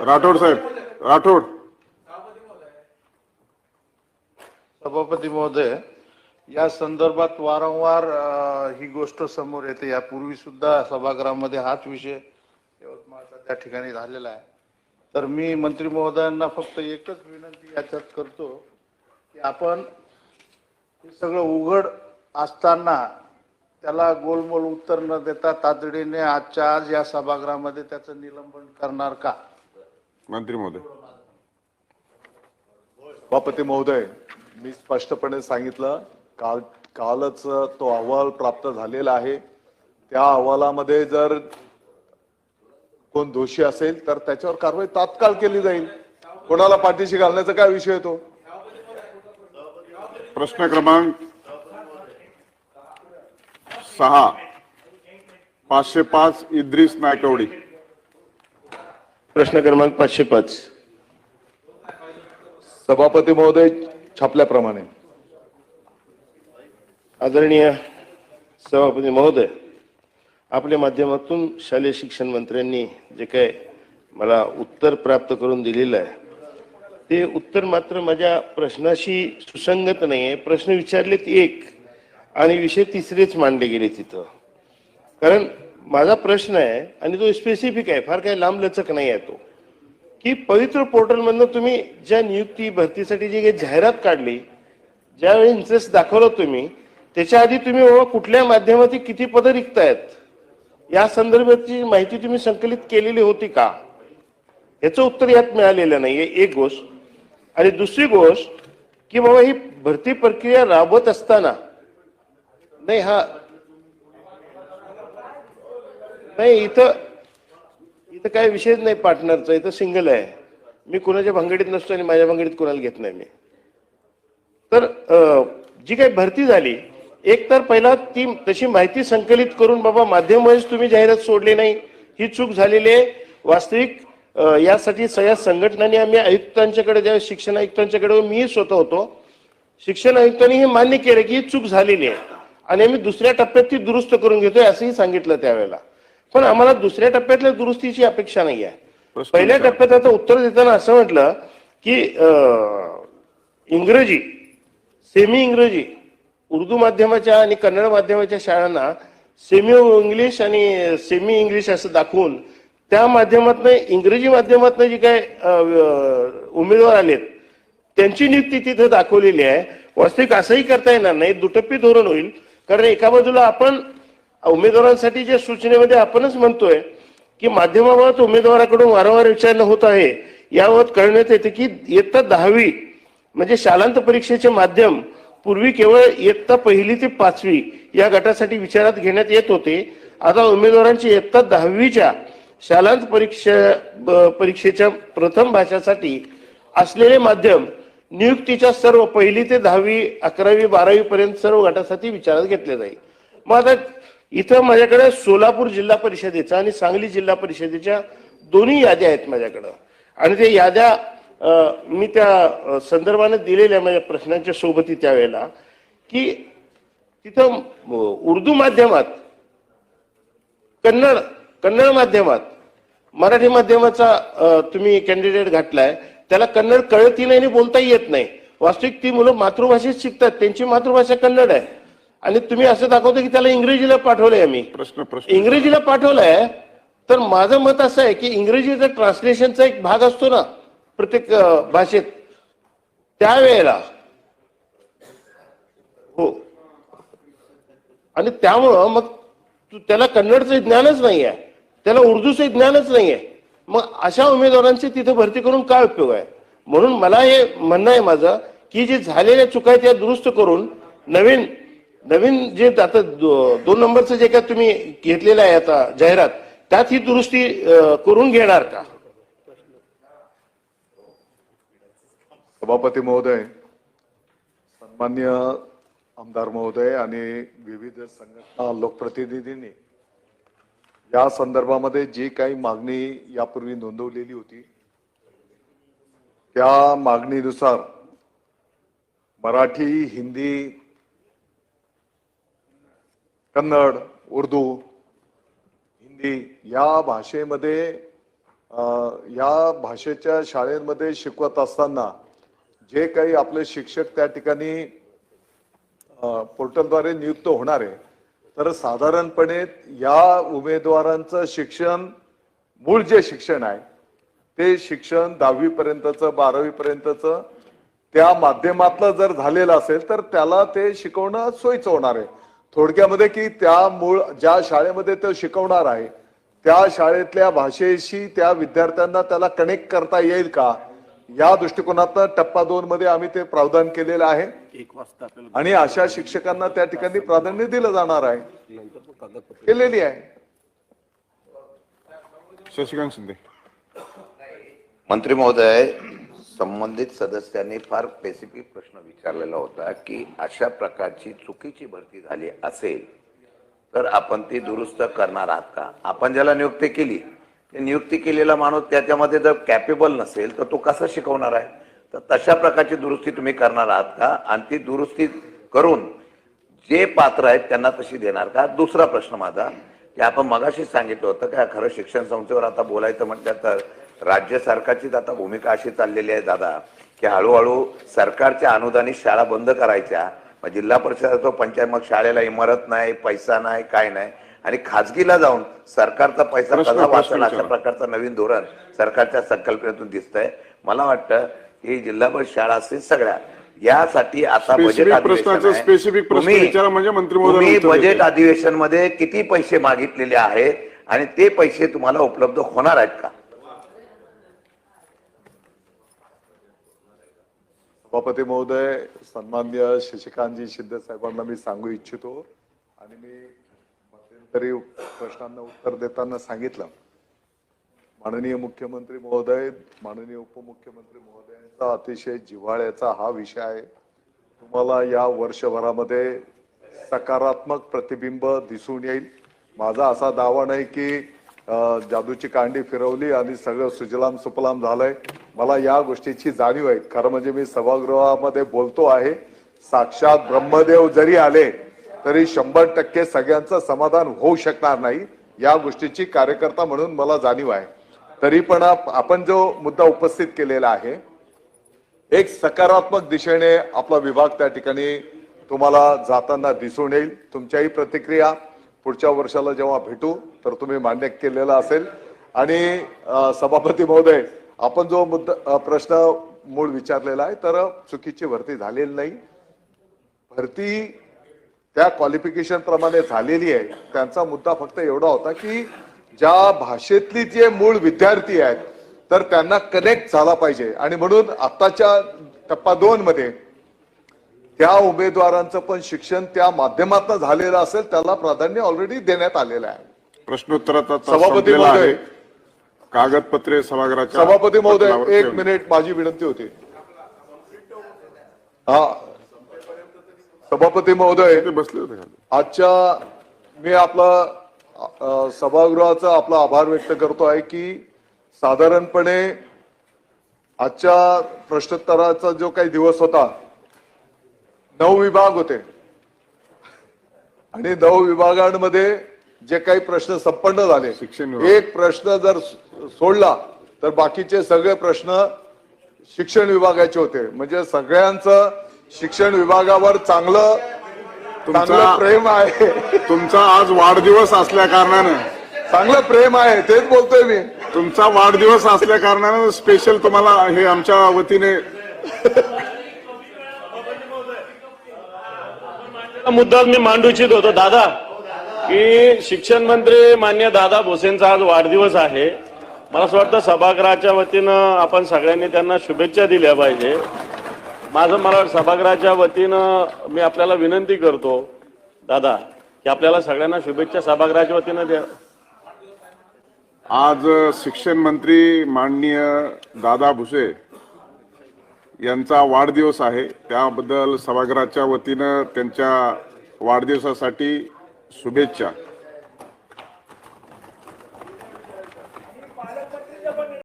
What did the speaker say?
राठोड साहेब राठोड. सभापती महोदय या संदर्भात वारंवार ही गोष्ट समोर येते. यापूर्वी सुद्धा सभागृहामध्ये हाच विषय यवतमाळचा त्या ठिकाणी झालेला आहे. तर मी मंत्री महोदयांना फक्त एकच विनंती याच्यात करतो की आपण हे सगळं उघड असताना त्याला गोलमोल उत्तर न देता तातडीने आजच्या आज या सभागृहामध्ये त्याचं निलंबन करणार का? मंत्री महोदय. सभापती महोदय मी स्पष्टपणे सांगितलं काल कालच तो अहवाल प्राप्त झालेला आहे. त्या अहवालामध्ये जर कोण दोषी असेल तर त्याच्यावर कारवाई तात्काळ केली जाईल. कोणाला पाठीशी घालण्याचा काय विषय तो? प्रश्न क्रमांक सहा. पाचशे पाच इद्रिस नायकवडी. प्रश्न क्रमांक पाचशे पाच. सभापती महोदय छापल्याप्रमाणे. आदरणीय सभापती महोदय आपल्या माध्यमातून शालेय शिक्षण मंत्र्यांनी जे काय मला उत्तर प्राप्त करून दिलेलं आहे ते उत्तर मात्र माझ्या प्रश्नाशी सुसंगत नाही आहे प्रश्न विचारलेत एक आणि विषय तिसरेच मांडले गेले तिथं. कारण माझा प्रश्न आहे आणि तो स्पेसिफिक आहे फार काही लांब लचक नाही आहे तो की पवित्र पोर्टलमधनं तुम्ही ज्या नियुक्ती भरतीसाठी जी काही जाहिरात काढली ज्यावेळी इंटरेस्ट दाखवला तुम्ही त्याच्या आधी तुम्ही बाबा कुठल्या माध्यमात किती पदं रिक्त आहेत या संदर्भाची माहिती तुम्ही संकलित केलेली होती का? याचं उत्तर यात मिळालेलं नाहीये एक गोष्ट. आणि दुसरी गोष्ट की बाबा ही भरती प्रक्रिया राबवत असताना नाही हा नाही इथं इथं काय विषयच नाही पार्टनरचा इथं सिंगल आहे. मी कुणाच्या भांगडीत नसतो आणि माझ्या भांगडीत कुणाला घेत नाही मी. तर जी काही भरती झाली एक तर पहिला ती तशी माहिती संकलित करून बाबा माध्यमच तुम्ही जाहिरात सोडली नाही. ही चूक झालेली आहे. वास्तविक यासाठी सगळ्या संघटनांनी आम्ही आयुक्तांच्याकडे ज्या शिक्षण आयुक्तांच्याकडे मी स्वतः होतो. शिक्षण आयुक्तांनी हे मान्य केलं की ही चूक झालेली आहे. आणि आम्ही दुसऱ्या टप्प्यात ती दुरुस्त करून घेतोय असंही सांगितलं त्यावेळेला. पण आम्हाला दुसऱ्या टप्प्यातल्या दुरुस्तीची अपेक्षा नाही आहे पहिल्या. टप्प्यात आता उत्तर देताना असं म्हटलं की इंग्रजी सेमी इंग्रजी उर्दू माध्यमाच्या आणि कन्नड माध्यमाच्या शाळांना सेमी इंग्लिश आणि सेमी इंग्लिश असं दाखवून त्या माध्यमातनं इंग्रजी माध्यमातनं जी काय उमेदवार आलेत त्यांची नियुक्ती तिथे दाखवलेली आहे. वास्तविक असंही करता येणार नाही. दुटप्पी धोरण होईल. कारण एका बाजूला आपण उमेदवारांसाठी ज्या सूचनेमध्ये आपणच म्हणतोय की माध्यमाबाबत उमेदवाराकडून वारंवार विचारणं होत आहे याबाबत कळण्यात येते की इयत्ता दहावी म्हणजे शालांत परीक्षेचे माध्यम पूर्वी केवळ इयत्ता पहिली ते पाचवी या गटासाठी विचारात घेण्यात येत होते. आता उमेदवारांची इयत्ता दहावीच्या शालांत परीक्षा परीक्षेच्या प्रथम भाषासाठी असलेले माध्यम नियुक्तीच्या सर्व पहिली ते दहावी अकरावी बारावी पर्यंत सर्व गटासाठी विचारात घेतले जाईल. मग आता इथं माझ्याकडे सोलापूर जिल्हा परिषदेचा आणि सांगली जिल्हा परिषदेच्या दोन्ही याद्या आहेत माझ्याकडं. आणि त्या याद्या मी त्या संदर्भाने दिलेल्या माझ्या प्रश्नांच्या सोबती त्यावेळेला की तिथं उर्दू माध्यमात कन्नड कन्नड माध्यमात मराठी माध्यमाचा तुम्ही कॅन्डिडेट घातलाय त्याला कन्नड कळती नाही आणि बोलता येत नाही. वास्तविक ती मुलं मातृभाषेत शिकतात त्यांची मातृभाषा कन्नड आहे. आणि तुम्ही असं दाखवता की त्याला इंग्रजीला पाठवलंय आम्ही. प्रश्न प्रश्न. इंग्रजीला पाठवलंय तर माझं मत असं आहे की इंग्रजीचा ट्रान्सलेशनचा एक भाग असतो ना प्रत्येक भाषेत त्यावेळेला हो. आणि त्यामुळं मग तू- त्याला कन्नडचं ज्ञानच नाही आहे त्याला उर्दूचं ज्ञानच नाही आहे मग अशा उमेदवारांची तिथे भरती करून काय उपयोग आहे? म्हणून मला हे म्हणणं आहे माझं की जे झालेल्या चुका आहेत त्या दुरुस्त करून नवीन नवीन जे आता दोन नंबरचं जे काय तुम्ही घेतलेलं आहे आता जाहिरात त्यात ही दुरुस्ती करून घेणार का? सभापती महोदय सन्मान्य आमदार महोदय आणि विविध संघटना लोकप्रतिनिधींनी या संदर्भामध्ये जी काही मागणी यापूर्वी नोंदवलेली होती त्या मागणीनुसार मराठी हिंदी कन्नड उर्दू हिंदी या भाषेमध्ये या भाषेच्या शाळेमध्ये शिकवत असताना जे काही आपले शिक्षक त्या ठिकाणी पोर्टलद्वारे नियुक्त होणार आहे तर साधारणपणे या उमेदवारांचं शिक्षण मूळ जे शिक्षण आहे ते शिक्षण दहावीपर्यंतचं बारावीपर्यंतचं त्या माध्यमातलं जर झालेलं असेल तर त्याला ते शिकवणं सोयीचं होणार आहे. थोडक्यामध्ये की त्या मूळ ज्या शाळेमध्ये तो शिकवणार आहे त्या शाळेतल्या भाषेशी त्या विद्यार्थ्यांना त्याला कनेक्ट करता येईल का? या दृष्टिकोनातनं टप्पा दोन मध्ये आम्ही ते प्रावधान केलेलं आहे. आणि अशा शिक्षकांना त्या ठिकाणी प्राधान्य दिलं जाणार आहे. केलेली आहे. शशिकांत शिंदे. मंत्री महोदय संबंधित सदस्यांनी फार स्पेसिफिक प्रश्न विचारलेला होता की अशा प्रकारची चुकीची भरती झाली असेल तर आपण ती दुरुस्त करणार आहात का? आपण ज्याला नियुक्ती केली ते नियुक्ती केलेला माणूस त्याच्यामध्ये जर कॅपेबल नसेल तर तो कसा शिकवणार आहे? तर तशा प्रकारची दुरुस्ती तुम्ही करणार आहात का? आणि ती दुरुस्ती करून जे पात्र आहेत त्यांना तशी देणार का? दुसरा प्रश्न माझा की आपण मगाशी सांगितलं होतं का खरं शिक्षण संस्थेवर आता बोलायचं म्हटलं तर राज्य सरकारचीच आता भूमिका अशी चाललेली आहे दादा की हळूहळू सरकारच्या अनुदानित शाळा बंद करायच्या मग जिल्हा परिषद तो पंचायत मग शाळेला इमारत नाही पैसा नाही काय नाही आणि खाजगीला जाऊन सरकारचा पैसा कसा वाचेल अशा. प्रकारचं नवीन धोरण सरकारच्या संकल्पनेतून दिसतंय मला वाटतं ही जिल्हा परिषद शाळा असतील सगळ्या यासाठी आता बजेट आहे. तुम्ही- म्हणजे बजेट. अधिवेशनमध्ये किती पैसे मागितलेले आहेत आणि ते पैसे तुम्हाला उपलब्ध होणार आहेत का सभापती महोदय सन्मान्य शशिकांतजी शिंदे साहेबांना मी सांगू इच्छितो आणि मी तरी प्रश्नांना उत्तर देताना सांगितलं. माननीय मुख्यमंत्री महोदय माननीय उपमुख्यमंत्री महोदयांचा अतिशय जिव्हाळ्याचा हा विषय आहे. तुम्हाला या वर्षभरामध्ये सकारात्मक प्रतिबिंब दिसून येईल. माझा असा दावा नाही की जादूची कांडी फिरवली आणि सगळं सुजलाम सुफलाम झालंय. मला या गोष्टीची जाणीव आहे. खरं म्हणजे मी सभागृहामध्ये बोलतो आहे. साक्षात ब्रह्मदेव जरी आले तरी शंभर टक्के सगळ्यांचं समाधान होऊ शकणार नाही. या गोष्टीची कार्यकर्ता म्हणून मला जाणीव आहे. तरी पण आपण जो मुद्दा उपस्थित केलेला आहे एक सकारात्मक दिशेने आपला विभाग त्या ठिकाणी तुम्हाला जाताना दिसून येईल. तुमच्याही प्रतिक्रिया पुढच्या वर्षाला जेव्हा भेटू तर तुम्ही मान्य केलेला असेल. आणि सभापती महोदय आपण जो मुद्दा प्रश्न मूळ विचारलेला आहे तर चुकीची भरती झालेली नाही. भरती त्या क्वालिफिकेशन प्रमाणे झालेली आहे. त्यांचा मुद्दा फक्त एवढा होता की ज्या भाषेतली जे मूळ विद्यार्थी आहेत तर त्यांना कनेक्ट झाला पाहिजे. आणि म्हणून आताच्या टप्पा दोन मध्ये त्या उमेदवारांचं पण शिक्षण त्या माध्यमातून झालेलं असेल त्याला प्राधान्य ऑलरेडी देण्यात आलेलं आहे प्रश्नोत्तराचा सभापती. महोदय कागदपत्रे सभागृहाच्या सभापती महोदय एक. मिनिट माझी विनंती होती हा सभापती महोदय बसले होते. आजच्या मी आपला सभागृहाचा आपला आभार व्यक्त करतो आहे की साधारणपणे आजच्या प्रश्नोत्तराचा जो काही दिवस होता नऊ विभाग होते. आणि नऊ विभागांमध्ये जे काही प्रश्न संपन्न झाले शिक्षण. एक प्रश्न जर सोडला तर बाकीचे सगळे प्रश्न शिक्षण विभागाचे होते. म्हणजे सगळ्यांचं शिक्षण विभागावर चांगलं चांगलं तुमचा प्रेम आहे. तुमचा आज वाढदिवस असल्या कारणानं. चांगलं प्रेम आहे तेच बोलतोय मी. तुमचा वाढदिवस असल्या कारणानं स्पेशल तुम्हाला हे आमच्या वतीने मुद्दा मी मांडू इच्छित होतो. दादा की शिक्षण मंत्री मान्य दादा भोसेंचा आज वाढदिवस आहे. मला असं वाटतं सभागृहाच्या वतीनं आपण सगळ्यांनी त्यांना शुभेच्छा दिल्या पाहिजे. माझं मला सभागृहाच्या वतीनं मी आपल्याला विनंती करतो दादा की आपल्याला सगळ्यांना शुभेच्छा सभागृहाच्या वतीनं द्या. आज शिक्षण मंत्री माननीय दादा भुसे यांचा वाढदिवस आहे. त्याबद्दल सभागृहाच्या वतीनं त्यांच्या वाढदिवसासाठी शुभेच्छा.